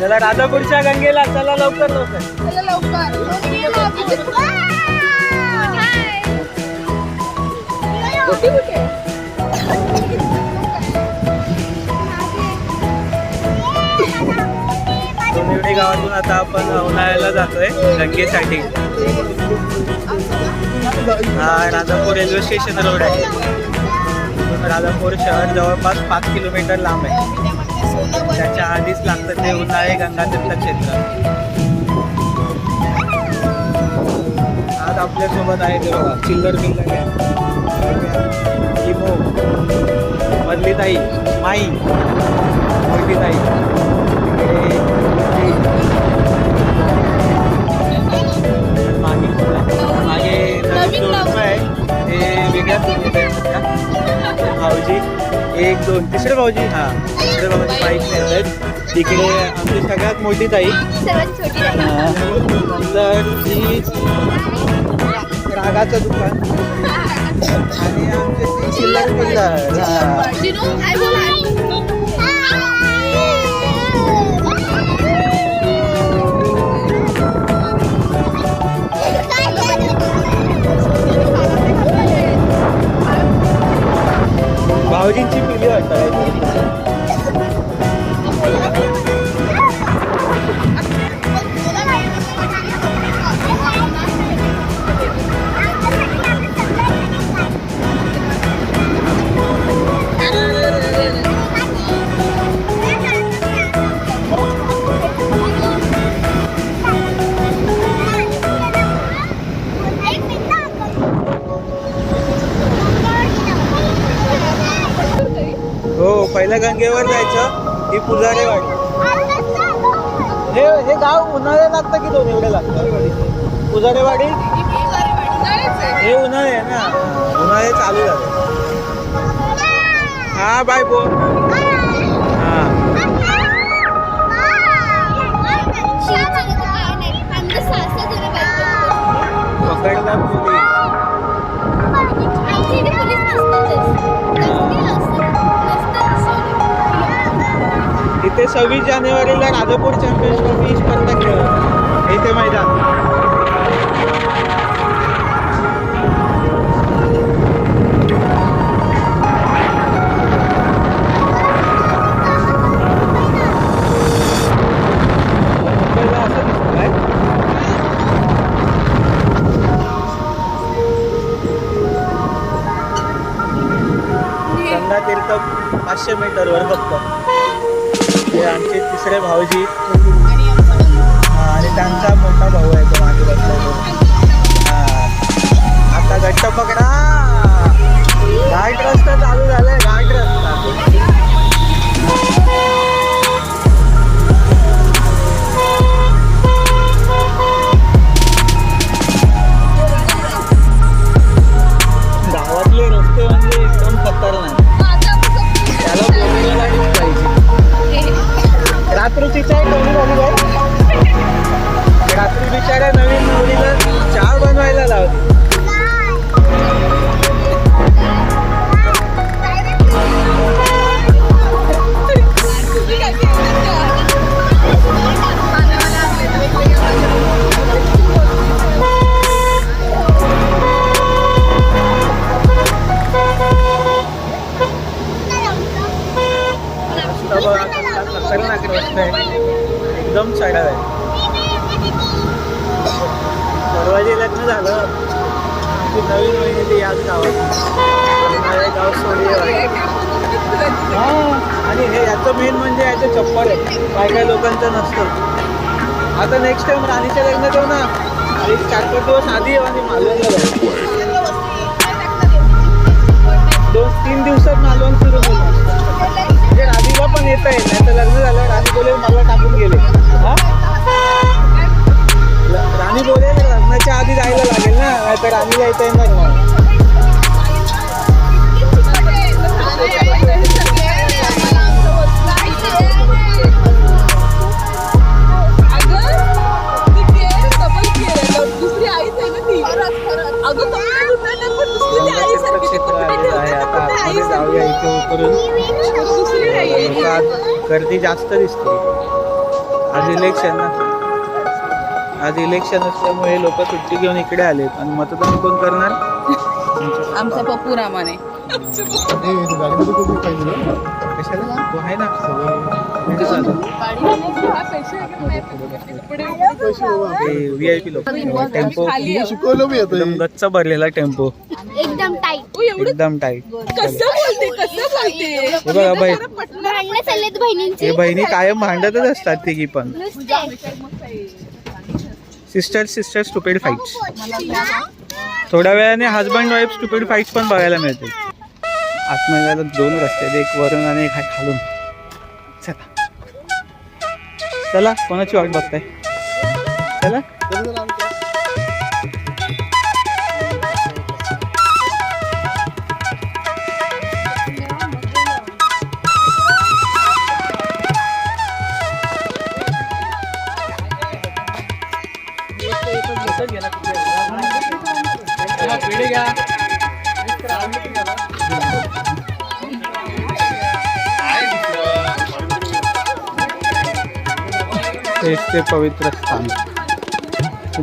चला राजापूरच्या गंगेला चला लवकर लवकर. गावातून आता आपण उन्हाळ्याला जातोय गंगेसाठी. हा राजापूर रेल्वे स्टेशन रोड आहे. राजापूर शहर जवळपास पाच किलोमीटर लांब आहे. त्याच्या आधीच लागतं ते उन्हाळे गंगा तीर्थ क्षेत्र. आज आपल्यासोबत आहे ते बघा चिल्लर बिल्लर आहे. इमो मधलीताई माई मोठीताई. मागे मागे नवीन आहे ते. भाऊजी. एक दोन. तिसरे भाऊजी? हा. तिसरे भाऊजी बाईक आहेत तिकडे आमची सगळ्यात मोठी ताई. सर्वात छोटी नंतर ही. रागाचं दुकान. आणि आमचे ते चिल्लर भाऊजींची पिली वाटतं पहिल्या गंगेवर जायचं ही पुजारेवाडी. हे हे गाव उन्हाळे लागतं की दोन एवढे लागतं? पुजारेवाडी? हे उन्हाळे आहे ना. उन्हाळे चालू झाले. हा बाय बोल. इथे सव्वीस जानेवारीला राजापूर चॅम्पियन्स ट्रॉफी स्पर्धा खेळ इथे मैदान. तीर्थ पाचशे मीटरवर फक्त. हे आमचे तिसरे भाऊजी. आणि त्यांचा मोठा भाऊ आहे तो मागे. हा. आता घट्ट पकडा घाट रस्ता चालू झालाय. झालं. की नवीन महिने ते याच गावात गाव सोडी हा आणि हे याचं मेन म्हणजे याचं चप्पल आहे काय काय लोकांचं नसतं. आता नेक्स्ट टाइम राणीच्या लग्न देऊ ना. आणि चार पाच दिवस आधी येऊ आणि मालवणला जाऊ. गर्दी जास्त दिसते. आज इलेक्शन ना. आज इलेक्शन असल्यामुळे लोक सुट्टी घेऊन इकडे आलेत. आणि मतदान कोण करणार? आमचा पप्पू रामाने. लोक. टेम्पो. शिकवलं मी आता एकदम गच्च भरलेला टेम्पो. एकदम टाईट एकदम टाईट कसं बोलते कसं बोलते? हे बघा बाई. भांडणं चाललेत बहिणींची. हे बहिणी कायम भांडतच असतात तिघी पण. सिस्टर सिस्टर स्टुपिड फाईट्स थोड्या वेळाने हजबंड वाईफ स्टुपिड फाईट्स पण बघायला मिळते आतमध्ये दोन रस्ते आहेत एक वरून आणि एक आहे खालून. चला. चला कोणाची वाट बघताय? चला. तेच ते पवित्र स्थान.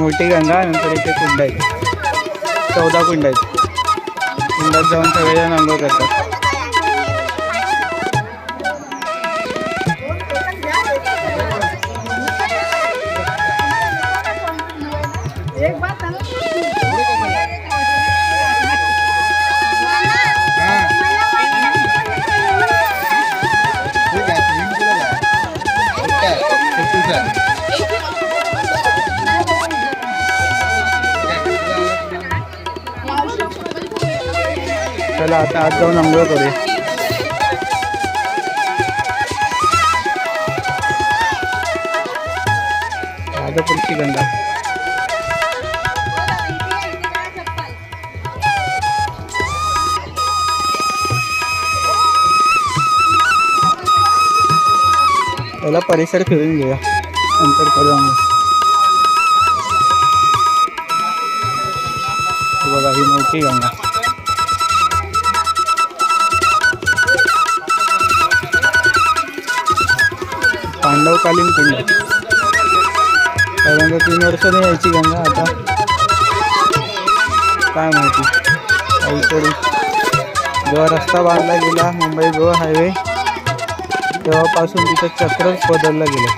मोठी गंगा नंतर इथे कुंड आहे. चौदा कुंड आहेत. कुंडात जाऊन सगळेजण अंघोळ करतात. चला आता आज जाऊन आंघोळ करू राजापूरची गंगा. पहिला परिसर फिरून घेऊया. नंतर करू आम्ही बघा ही मोठी गंगा. पांडवकालीन पिंड पहिल्यांदा तीन वर्षाने यायची गंगा आता. काय माहिती. काहीतरी जेव्हा रस्ता बांधला गेला मुंबई गोवा हायवे तेव्हापासून तिचं चक्रच बदललं गेलं.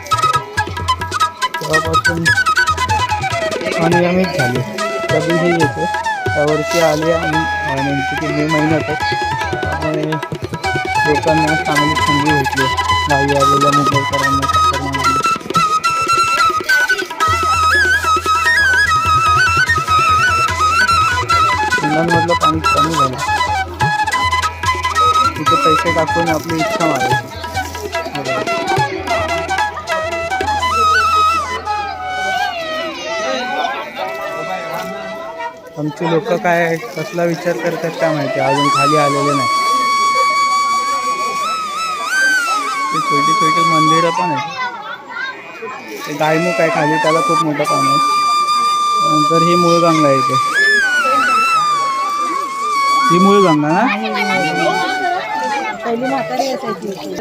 तेव्हापासून अनियमित झाले. कधीही येते. त्यावरती आले आणि अं, नेमकी ती मे महिन्यातच त्यामुळे लोकांना चांगली संधी भेटली. गावी आलेल्या मुंबईकरांना चक्कर मारली कुंडांमधलं पाणी कमी झालं. तिथे पैसे टाकून आपली इच्छा मारायची आमची लोक काय कसला विचार करतात काय माहिती? अजून खाली आलेले नाही. छोटी छोटी मंदिरं पण आहेत. ते गायमुख आहे खाली त्याला खूप मोठं पाणी आहे. नंतर ही मूळ गंगा आहे इथे. ही मूळ गंगा ना?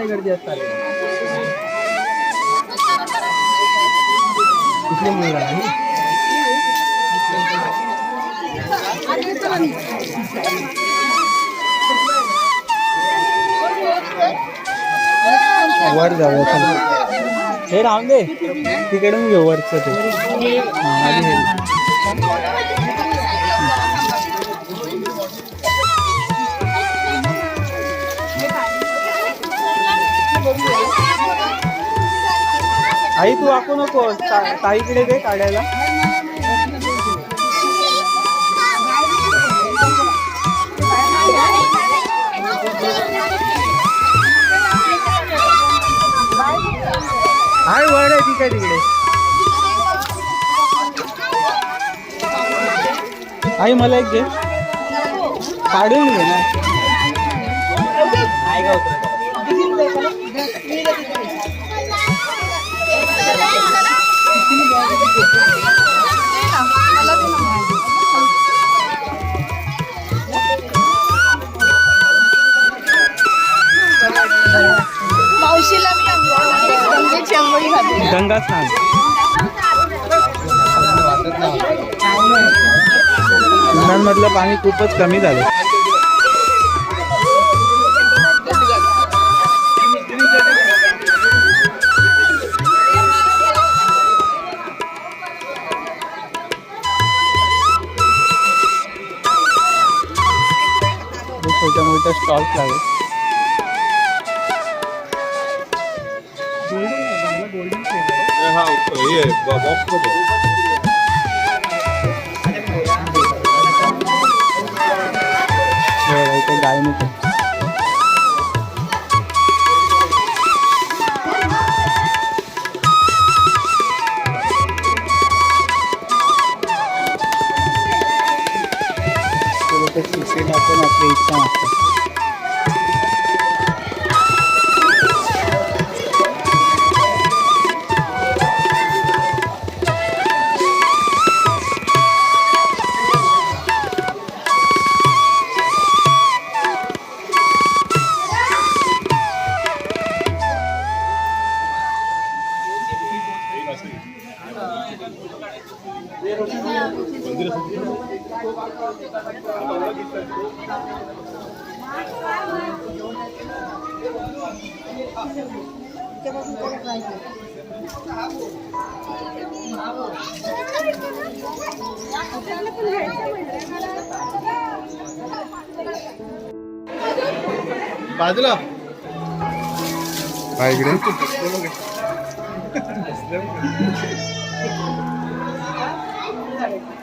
गर्दी असतात कुठली मूळ गंगा वर जाऊ हे राहून दे. तिकडून घेऊ वरचं ते. आई तू वाकू नको. ताईकडे दे काढायला. वर आहे ती काय तिकडे? आई मला एक घे काढून घे ना. मावशीला मी गंगा स्नान. मधलं पाणी खूपच कमी झालं. छोट्या मोठ्या स्टॉल्स लागेल हा हे बॉक्स इथे गायमुख দেখতে পাচ্ছেন কম প্রাইসে বাজলা ভাই গরে আসসালামু আলাইকুম